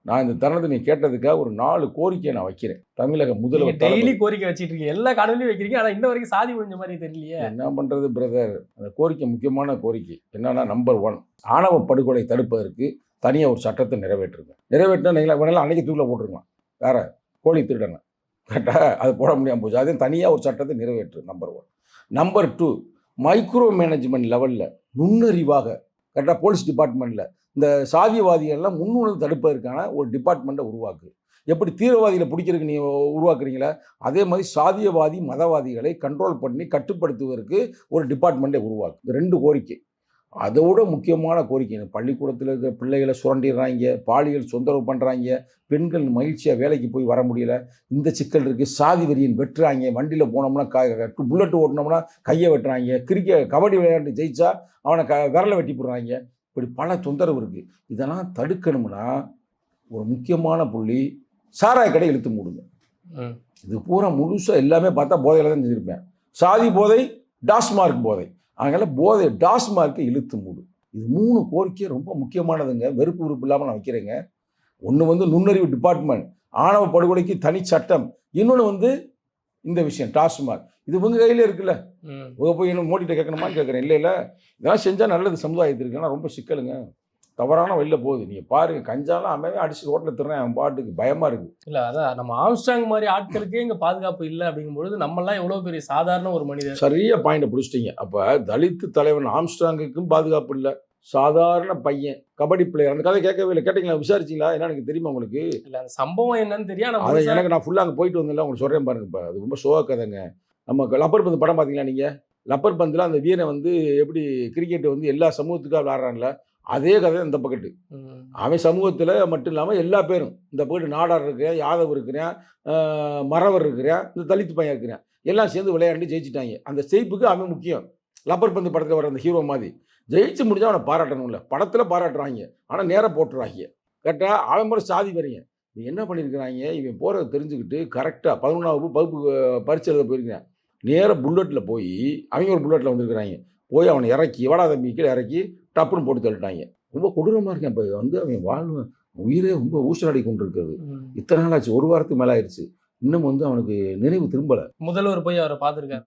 நான் இந்த தருணத்தை நீ கேட்டதுக்காக ஒரு நாலு கோரிக்கையை நான் வைக்கிறேன். தமிழக முதல்வர்
டெய்லி. கோரிக்கை வச்சிட்டு இருக்கீங்க எல்லா கடவுளையும் வைக்கிறீங்க. ஆனா இன்ன வரைக்கும் சாதி ஒழிஞ்ச மாதிரி தெரியலையே.
என்ன பண்ணுறது பிரதர் அந்த கோரிக்கை முக்கியமான கோரிக்கை. என்னன்னா நம்பர் ஒன் ஆணவ படுகொலை தடுப்பதற்கு தனியாக ஒரு சட்டத்தை நிறைவேற்றுங்க. நிறைவேற்றினா நீங்கள் வேணாலும் அன்னைக்கு தூக்கில் போட்டுருக்கலாம். வேற கோழி திருடனை. கரெக்டாக அது போட முடியாமல் போச்சு. அதே தனியாக ஒரு சட்டத்தை நிறைவேற்று number one number two micro management லெவலில் நுண்ணறிவாக கரெக்டாக போலீஸ் டிபார்ட்மெண்ட்டில் இந்த சாதியவாதிகள்லாம் முன்னுணர்வு தடுப்பதற்கான ஒரு டிபார்ட்மெண்ட்டை உருவாக்கு எப்படி தீவிரவாதிகளை பிடிக்கிறதுக்கு நீங்கள் உருவாக்குறீங்களா? அதே மாதிரி சாதியவாதி மதவாதிகளை கண்ட்ரோல் பண்ணி கட்டுப்படுத்துவதற்கு ஒரு டிபார்ட்மெண்ட்டை உருவாக்கு ரெண்டு கோரிக்கை. அதோட முக்கியமான கோரிக்கை பள்ளிக்கூடத்தில் இருக்கிற பிள்ளைகளை சுரண்டிடுறாங்க பாலியல் சொந்தரவு பண்ணுறாங்க பெண்கள் மகிழ்ச்சியாக வேலைக்கு போய் வர முடியல இந்த சிக்கல் இருக்குது சாதி வெறியன் வெட்டுறாங்க வண்டியில் போனோம்னா க புல்லட்டு ஓட்டினோம்னா கையை வெட்டுறாங்க கிரிக்கெட் கபடி விளையாண்டு ஜெயிச்சா அவனை க விரலை வெட்டி போடுறாங்க. இப்படி பல தொந்தரவு இருக்குது இதெல்லாம் தடுக்கணும்னா ஒரு முக்கியமான புள்ளி. சாராய கடை இழுத்து மூடுங்க. இது பூரா முழுசாக எல்லாமே பார்த்தா போதையில் தான் செஞ்சுருப்பேன். சாதி போதை டாஸ்மார்க் போதை. அதனால் போதை டாஸ்மார்க்கை இழுத்து மூடு. இது மூணு கோரிக்கை ரொம்ப முக்கியமானதுங்க. வெறுப்பு உறுப்பு இல்லாமல் நான் வைக்கிறேங்க. ஒன்று வந்து நுண்ணறிவு டிபார்ட்மெண்ட் ஆணவ படுகொலைக்கு தனி சட்டம். இன்னொன்று வந்து இந்த விஷயம் டாஸ்மார்க் இது உங்கள் கையில் இருக்குல்ல?
ம்.
உங்க போய் என்ன மோடிட்ட கேட்கணுமான்னு கேட்குறேன். இல்லை இல்லை. இதெல்லாம் செஞ்சால் நல்லது சமுதாயத்திற்கு ஆனால் ரொம்ப சிக்கலுங்க. தவறான வழியில் போகுது. நீங்கள் பாருங்க கஞ்சாலாம் அமைவே அடிச்சு ரோட்டில் திருறேன் அவன் பாட்டுக்கு பயமாக இருக்குது
இல்ல அதான் நம்ம ஆம்ஸ்டாங் மாதிரி ஆட்களுக்கே இங்க பாதுகாப்பு இல்லை அப்படிங்கும்பொழுது நம்ம எல்லாம் எவ்வளவு பெரிய சாதாரண ஒரு மனிதர்.
சரியா பாயிண்டை பிடிச்சிட்டீங்க. அப்போ தலித்து தலைவன் ஆம்ஸ்ட்ராங்குக்கும் பாதுகாப்பு இல்லை. சாதாரண பையன். கபடி பிளேயர். அந்த கதை கேட்கவே இல்லை. கேட்டீங்களா? விசாரிச்சிங்களா? என்ன எனக்கு தெரியுமா உங்களுக்கு?
இல்ல அந்த சம்பவம் என்னன்னு தெரியும் ஆனா
அதை எனக்கு நான் ஃபுல்லாக அங்கே போயிட்டு வந்தேன்ல. உங்களுக்கு சொல்கிறேன் பாருங்க இப்போ. அது ரொம்ப சோக கதைங்க. நம்ம லப்பர் பந்து படம் பார்த்தீங்களா நீங்கள் லப்பர் பந்தில் அந்த வீரன் வந்து எப்படி கிரிக்கெட் வந்து எல்லா சமூகத்துக்கும் விளாட்றான்ல அதே கதை இந்த பக்கெட்டு. அவன் சமூகத்தில் மட்டும் இல்லாமல் எல்லா பேரும். இந்த பக்கத்து நாடார் இருக்கிறேன் யாதவ் இருக்கிறேன் மறவர் இருக்கிறேன் இந்த தலித் பையன் இருக்கிறேன். எல்லாம் சேர்ந்து விளையாண்டு ஜெயிச்சிட்டாங்க. அந்த ஜெயிப்புக்கு அவன் முக்கியம். லப்பர் பந்து படத்தில் வர அந்த ஹீரோ மாதிரி. ஜெயிச்சு முடிஞ்சா அவனை பாராட்டணும்ல. படத்தில் பாராட்டுறாங்க. ஆனால் நேராக போட்டுறாங்க. கரெக்டாக அவன் முறை சாதி வரையும் இவன் என்ன பண்ணியிருக்கிறாங்க இவன் போகிறத தெரிஞ்சுக்கிட்டு கரெக்டாக பதினொன்றாம் வகுப்பு பகுப்பு பரிச்சு எழுத போயிருக்கிறேன். நேராக புல்லட்டில் போய் அவங்க ஒரு புல்லட்டில் வந்திருக்கிறாங்க. போய் அவனை இறக்கி வடா தம்பி கீழே இறக்கி டப்புன்னு போட்டு தள்ளிட்டாங்க. ரொம்ப கொடூரமாக இருக்கேன் இப்போ வந்து அவன் வாழ்வு உயிரே ரொம்ப ஊசலாடி கொண்டு இருக்குது
ம்.
இத்தனை நாள் ஆச்சு ஒரு வாரத்துக்கு மேலே ஆயிடுச்சு. இன்னும் வந்து அவனுக்கு நினைவு திரும்பலை.
முதல்வர் போய் அவரை பார்த்திருக்காரு.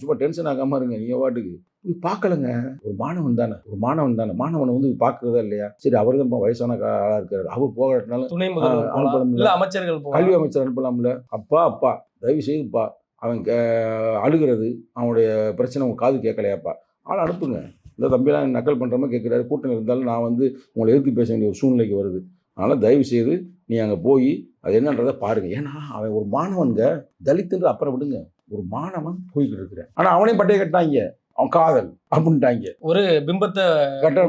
சும்மா டென்ஷன் ஆகாம இருங்க நீங்க வாட்டுக்கு போய் பார்க்கலங்க. ஒரு மாணவன் தானே? ஒரு மாணவன் தானே? மாணவனை வந்து பார்க்கறதா இல்லையா? சரி அவர் தான் வயசான ஆளா இருக்காரு. அவர் போகிறதுனால
துணை முதல்வர்
ஆ,
போலாம்.
அனுப்பணும்ல.
இல்ல அமைச்சர்கள்
கல்வி அமைச்சர் அனுப்பலாம்ல. அப்பா அப்பா தயவு செய்துப்பா அவன் அழுகிறது. அவனுடைய பிரச்சனை உங்க காது கேட்கலையாப்பா. ஆள் அனுப்புங்க. இந்த தம்பிலாம் நக்கல் பண்ணுற மாதிரி கேட்குறாரு. கூட்டம் இருந்தாலும் நான் வந்து உங்களை எதிர்த்து பேச வேண்டிய ஒரு சூழ்நிலைக்கு வருது. அதனால் தயவு செய்து நீ அங்கே போய் அது என்னன்றதை பாருங்க. ஏன்னா அவன் ஒரு மாணவன்க தலித்துன்ற அப்புறம் விடுங்க. ஒரு மாணவன் போய்கிட்டு இருக்கிறான். ஆனால் அவனையும் பட்டையை கட்டினாங்க. அவன் காதல் அப்படின்ட்டாங்க.
ஒரு பிம்பத்தை
கட்ட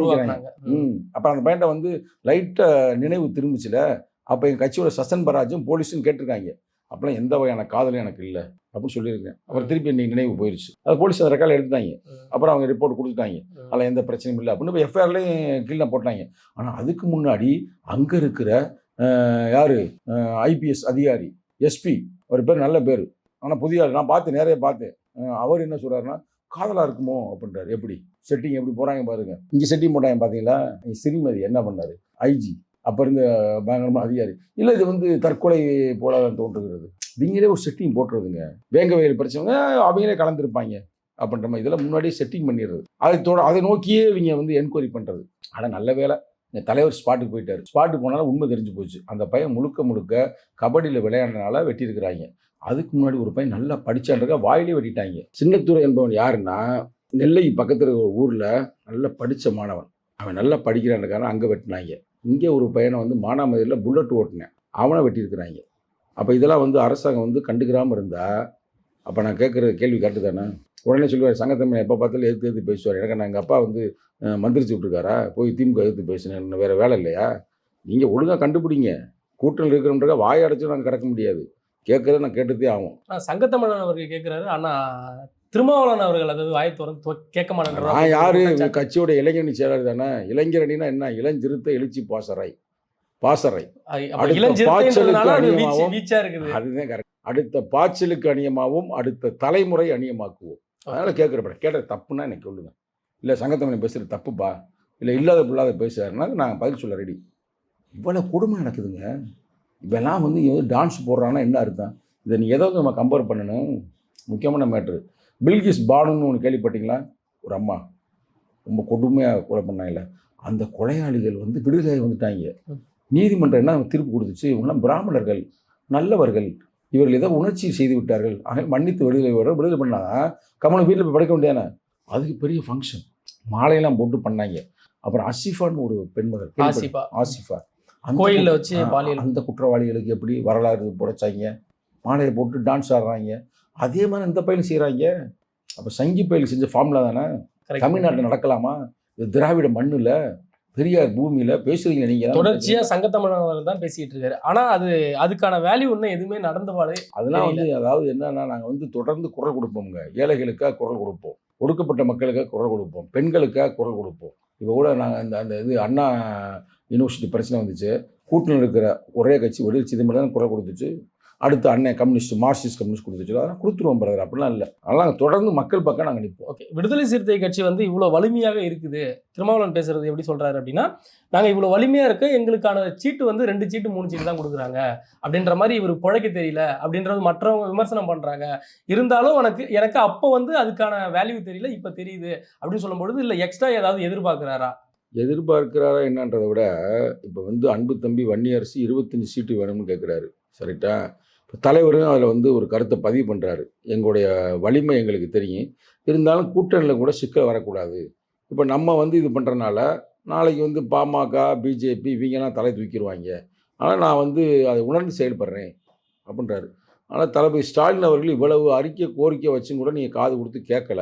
ம்.
அப்புறம் அந்த பையன்ட்ட வந்து லைட்டாக நினைவு திரும்பிச்சுல அப்போ என் கட்சியோட சசன் பராஜும் போலீஸும் கேட்டிருக்காங்க. அப்போலாம் எந்த வகையான காதலும் எனக்கு இல்லை அப்படின்னு சொல்லியிருக்கேன். அப்புறம் திருப்பி இன்னைக்கு நினைவு போயிடுச்சு அது போலீஸ் அந்த ரெக்கார்டில் எடுத்துட்டாங்க. அப்புறம் அவங்க ரிப்போர்ட் கொடுத்துட்டாங்க. அதில் எந்த பிரச்சனையும் இல்லை அப்படின்னு இப்போ எஃப்ஐஆர்லேயும் கீழே போட்டாங்க. ஆனால் அதுக்கு முன்னாடி அங்கே இருக்கிற யாரு? ஐபிஎஸ் அதிகாரி எஸ்பி ஒரு பேர் நல்ல பேர். ஆனால் புதிய ஆள். நான் பார்த்து நிறைய பார்த்தேன் அவர் என்ன சொல்றாருன்னா காதலாக இருக்குமோ அப்படின்றாரு. எப்படி? செட்டிங் எப்படி? போகிறாங்க பாருங்க. இங்கே செட்டிங் போட்டாங்க பார்த்தீங்களா இங்க ஸ்ரீமதி என்ன பண்ணாரு ஐஜி. அப்போ இருந்த பயங்கரமாக அதிகாரி. இல்லை இது வந்து தற்கொலை போல தோன்றுகிறது. நீங்களே ஒரு செட்டிங் போட்டுறதுங்க. வேங்க வயல் பிரச்சனை அவங்களே கலந்துருப்பாங்க. அப்படின்ற மாதிரி. இதெல்லாம் முன்னாடியே செட்டிங் பண்ணிடுறது. அதை தோட அதை நோக்கியே இவங்க வந்து என்கொயரி பண்ணுறது ஆனால் நல்ல வேலை இந்த தலைவர் ஸ்பாட்டுக்கு போயிட்டார். ஸ்பாட்டுக்கு போனாலும் உண்மை தெரிஞ்சு போச்சு. அந்த பையன் முழுக்க முழுக்க கபடியில் விளையாடுறதுனால வெட்டியிருக்கிறாங்க. அதுக்கு முன்னாடி ஒரு பையன் நல்லா படிச்சான்றக்க வாயிலே வெட்டிட்டாங்க. சின்னத்துறை என்பவன் யாருன்னா நெல்லை பக்கத்தில் இருக்கிற ஊரில் நல்லா படித்த மாணவன். அவன் நல்லா படிக்கிறான்றக்கான அங்கே வெட்டினாங்க. இங்கே ஒரு பையனை வந்து மானாமதியில் புல்லட் ஓட்டினேன். அவனை வெட்டியிருக்கிறாங்க. அப்போ இதெல்லாம் வந்து அரசாங்கம் வந்து கண்டுக்கிறாமல் இருந்தால் அப்போ நான் கேட்குற கேள்வி கரெக்டு தானே? உடனே சொல்லுவார் சங்கத்தமிழ் எப்போ பார்த்தாலும் எதிர்த்து எதிர்த்து பேசுவார். எனக்கு நான் எங்கள் அப்பா வந்து மந்திரிச்சு விட்ருக்காரா போய் திமுக எதிர்த்து பேசினேன். வேறு வேலை இல்லையா? நீங்கள் ஒழுங்காக கண்டுபிடிங்க. கூட்டணியில் இருக்கிறவங்க வாய் அடைச்சு நாங்கள் கிடக்க முடியாது. கேட்குறத நான் கேட்டுதே ஆகும்
சங்கத்தமிழன் அவர்கள் கேட்கிறாரு ஆனா திருமாவளவன் அவர்கள் அதாவது வாய் திறந்து கேட்க மாட்டேன்றாரு.
நான் யாரு. கட்சியோட இளைஞரணி செயலாளர் தானே? இளைஞரணினா என்ன? இளஞ்சிறுத்த எழுச்சி பாசறை. பாசறை. அதுதான் கரெக்ட் அடுத்த பாய்ச்சலுக்கு அணியமாகவும் அடுத்த தலைமுறை அணியமாக்குவோம். அதனால் கேட்குறப்ப கேட்ட தப்புன்னா எனக்கு சொல்லுங்க இல்லை சங்கத்தமிழ் பேசுகிறது தப்புப்பா? இல்லை இல்லாத பிள்ளாத பேசுறாருன்னா நாங்கள் பதில் சொல்ல ரெடி இவ்வளோ கொடுமை நடக்குதுங்க. இவெல்லாம் வந்து வந்து டான்ஸ் போடுறான்னா என்ன அர்த்தம்? இதை நீ ஏதாவது நம்ம கம்பேர் பண்ணணும். முக்கியமான மேட்ரு பில்கிஸ் பானுன்னு ஒன்று கேள்விப்பட்டீங்களா? ஒரு அம்மா. ரொம்ப கொடுமையாக கொலை பண்ணாங்கல்ல. அந்த கொலையாளிகள் வந்து விடுதலை வந்துட்டாங்க. நீதிமன்றம் என்ன தீர்ப்பு கொடுத்துச்சு? இவங்களாம் பிராமணர்கள் நல்லவர்கள். இவர்கள் ஏதோ உணர்ச்சி செய்து விட்டார்கள். ஆக மன்னித்து விடுதலை வர விடுதலை பண்ணா கமலை வீட்டில் போய் படைக்க வேண்டியானே அதுக்கு பெரிய ஃபங்க்ஷன் மாலையெல்லாம் போட்டு பண்ணாங்க. அப்புறம் அசிஃபான்னு ஒரு பெண்மகள் ஆசிஃபா. அந்த
கோயில்ல வச்சு பாலியல்
அந்த குற்றவாளிகளுக்கு எப்படி வரலாறு புடைச்சாங்க? மாலையை போட்டு டான்ஸ் ஆடுறாங்க. அதே மாதிரி இந்த பயிலும் செய்கிறாங்க அப்போ சங்கி பயில் செஞ்ச ஃபார்முலா தானே. தமிழ்நாட்டில் நடக்கலாமா? இது திராவிட மண்ணுல பெரியார் பூமியில பேசுறீங்க நீங்க? தான்
தொடர்ச்சியா சங்கத்தமிழர் தான் பேசிட்டு இருக்காரு. ஆனா அது அதுக்கான வேல்யூ இன்னும் எதுவுமே நடந்த பாடு
அதெல்லாம் வந்து அதாவது என்னன்னா நாங்கள் வந்து தொடர்ந்து குரல் கொடுப்போங்க ஏழைகளுக்காக குரல் கொடுப்போம். ஒடுக்கப்பட்ட மக்களுக்காக குரல் கொடுப்போம். பெண்களுக்காக குரல் கொடுப்போம். இப்போ கூட நாங்கள் அந்த அந்த இது அண்ணா யூனிவர்சிட்டி பிரச்சனை வந்துச்சு. கூட்டணியில் இருக்கிற ஒரே கட்சி விடுதலை சிதம்பரம் தான் குரல் கொடுத்துச்சு. அடுத்து அண்ணன் கம்யூனிஸ்ட் மார்க்சிஸ்ட் கம்யூனிஸ்ட் கொடுத்துச்சு. அதெல்லாம் கொடுத்துருவோம் பிரதர் அப்படிலாம் இல்லை. அதெல்லாம் தொடர்ந்து மக்கள் பக்கம் நாங்கள் நிற்போம்.
ஓகே விடுதலை சிறுத்தை கட்சி வந்து இவ்வளோ வலிமையாக இருக்குது. திருமாவளவன் பேசுறது எப்படி சொல்கிறாரு அப்படின்னா நாங்கள் இவ்வளோ வலிமையாக இருக்க. எங்களுக்கான சீட்டு வந்து ரெண்டு சீட்டு மூணு சீட்டு தான் கொடுக்குறாங்க. அப்படின்ற மாதிரி இவர் பிழைக்க தெரியல. அப்படின்றது மற்றவங்க விமர்சனம் பண்ணுறாங்க இருந்தாலும் எனக்கு எனக்கு அப்போ வந்து அதுக்கான வேல்யூ தெரியல இப்போ தெரியுது. அப்படின்னு சொல்லும்பொழுது இல்லை எக்ஸ்ட்ரா ஏதாவது எதிர்பார்க்குறாரா?
எதிர்பார்க்கிறாரா என்னன்றதை விட இப்போ வந்து அன்பு தம்பி வன்னியரசு இருபத்தஞ்சி சீட்டு வேணும்னு கேட்குறாரு சரிட்டா? இப்போ தலைவரும் அதில் வந்து ஒரு கருத்தை பதிவு பண்ணுறாரு எங்களுடைய வலிமை எங்களுக்கு தெரியும். இருந்தாலும் கூட்டணியில் கூட சிக்கல் வரக்கூடாது. இப்போ நம்ம வந்து இது பண்ணுறனால நாளைக்கு வந்து பாமக பிஜேபி இவங்கெல்லாம் தலை தூக்கிடுவாங்க ஆனால் நான் வந்து அதை உணர்ந்து செயல்படுறேன் அப்படின்றாரு. ஆனால் தளபதி ஸ்டாலின் அவர்கள் இவ்வளவு அறிக்கை கோரிக்கை வச்சும் கூட நீங்கள் காது கொடுத்து கேட்கல.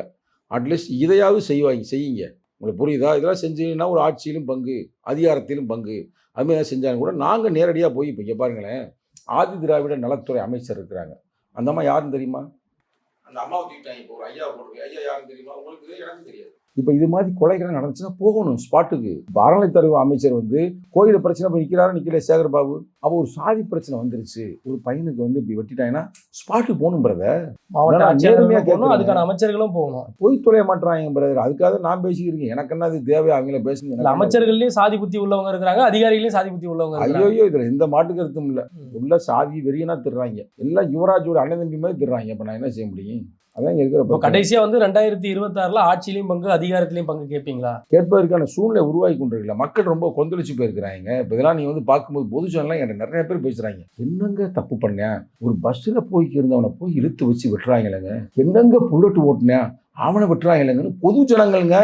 அட்லீஸ்ட் இதையாவது செய்வாங்க செய்யுங்க. உங்களுக்கு புரியுதா? இதெல்லாம் செஞ்சீங்கன்னா ஒரு ஆட்சியிலும் பங்கு அதிகாரத்திலும் பங்கு. அதுமாதிரி செஞ்சாலும் கூட நாங்கள் நேரடியாக போய் இப்போ பாருங்களேன் ஆதி திராவிட நலத்துறை அமைச்சர் இருக்கிறாங்க. அந்த அம்மா யாருன்னு தெரியுமா? அந்த அம்மாவை தூக்கிட்டாங்க. இப்போ ஒரு ஐயா போடுங்க ஐயா யாருன்னு தெரியுமா? உங்களுக்கு எனக்கு தெரியாது. இப்போ இது மாதிரி கொலைகள் நடந்துச்சுன்னா போகணும் ஸ்பாட்டுக்கு. அறநிலைத்துறை அமைச்சர் வந்து கோயில பிரச்சனை போய் நிற்கிறாரு நிற்கல சேகர் பாபு? அப்போ ஒரு சாதி பிரச்சனை வந்துருச்சு. ஒரு பையனுக்கு வந்து இப்படி வெட்டிட்டாங்கன்னா ஸ்பாட்டுக்கு போகணும் பிரதர்
மாவட்ட போகணும்
கேட்கிறேன்.
அதுக்கான அமைச்சர்களும் போகணும்.
போய் தொலைய மாட்டாங்க பிரதர் அதுக்காக நான் பேசிக்கிறேன் எனக்கு என்ன அது தேவை? அவங்கள என்ன?
அமைச்சர்கள்லயும் சாதி புத்தி உள்ளவங்க இருக்கிறாங்க அதிகாரிகளையும் சாதி புத்தி உள்ளவங்க
ஐயோ இதுல எந்த மாட்டு கருத்தும் இல்ல. உள்ள சாதி வெறியனா திடுறாங்க எல்லாம் யுவராஜோட அண்ணன் தம்பி மாதிரி திடுறாங்க அப்ப நான் என்ன செய்ய முடியும்? அதான் இங்க இருக்கிற
இப்போ
பிரச்சனை.
கடைசியா வந்து ரெண்டாயிரத்தி இருபத்தாறுல ஆட்சியிலையும் பங்கு அதிகாரத்திலையும் பங்கு கேட்பீங்களா
கேட்பதற்கான சூழ்நிலை உருவாகி கொண்டிருக்கல. மக்கள் ரொம்ப கொந்தளிச்சு போயிருக்கிறாங்க. இப்போ இதெல்லாம் நீங்க வந்து பார்க்கும்போது பொது சேனல்லாம் என்கிட்ட நிறைய பேர் பேசுறாங்க. என்னங்க தப்பு பண்ணேன் ஒரு பஸ்ஸில் போய்க்கு இருந்தவனை போய் இழுத்து வச்சு வெட்டுறாங்களேங்க. என்னங்க புல்லட் ஓட்டுனேன் அவனை வெட்டுறாங்களேங்கன்னு பொது ஜனங்கள்ங்க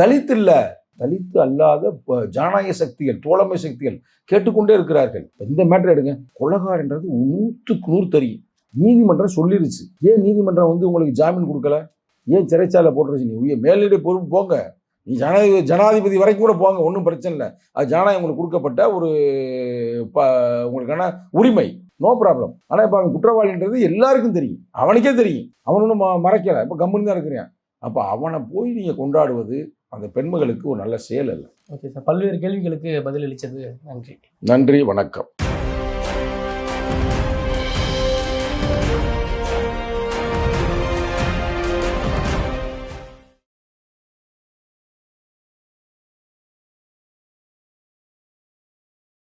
தலித் இல்ல. தலித்து அல்லாத ஜனநாயக சக்திகள் தோழமை சக்திகள் கேட்டுக்கொண்டே இருக்கிறார்கள். இந்த மேட்டர் எடுங்க. கொலகாரன்றது நூற்றுக்கு நூறு தெரியும். நீதிமன்றம் சொல்லிருச்சு. ஏன் நீதிமன்றம் வந்து உங்களுக்கு ஜாமீன் கொடுக்கல? ஏன் சிறைச்சாலை போட்டுருச்சு நீ? உய மேலிட பொறுப்பு போங்க. நீ ஜனாதிபதி ஜனாதிபதி வரைக்கும் கூட போங்க ஒன்றும் பிரச்சனை இல்லை. அது ஜனநாயகம் உங்களுக்கு கொடுக்கப்பட்ட ஒரு ப உங்களுக்கான உரிமை. நோ ப்ராப்ளம் ஆனால் இப்போ அவன் குற்றவாளின்றது எல்லாருக்கும் தெரியும். அவனுக்கே தெரியும். அவன் ஒன்றும் மறைக்கலை. இப்போ கம்முன்னு தான் இருக்கிறான். அப்போ அவனை போய் நீங்கள் கொண்டாடுவது அந்த பெண்மகளுக்கு ஒரு நல்ல செயல் அல்ல.
ஓகே சார் பல்வேறு கேள்விகளுக்கு பதிலளிச்சது நன்றி.
நன்றி வணக்கம்.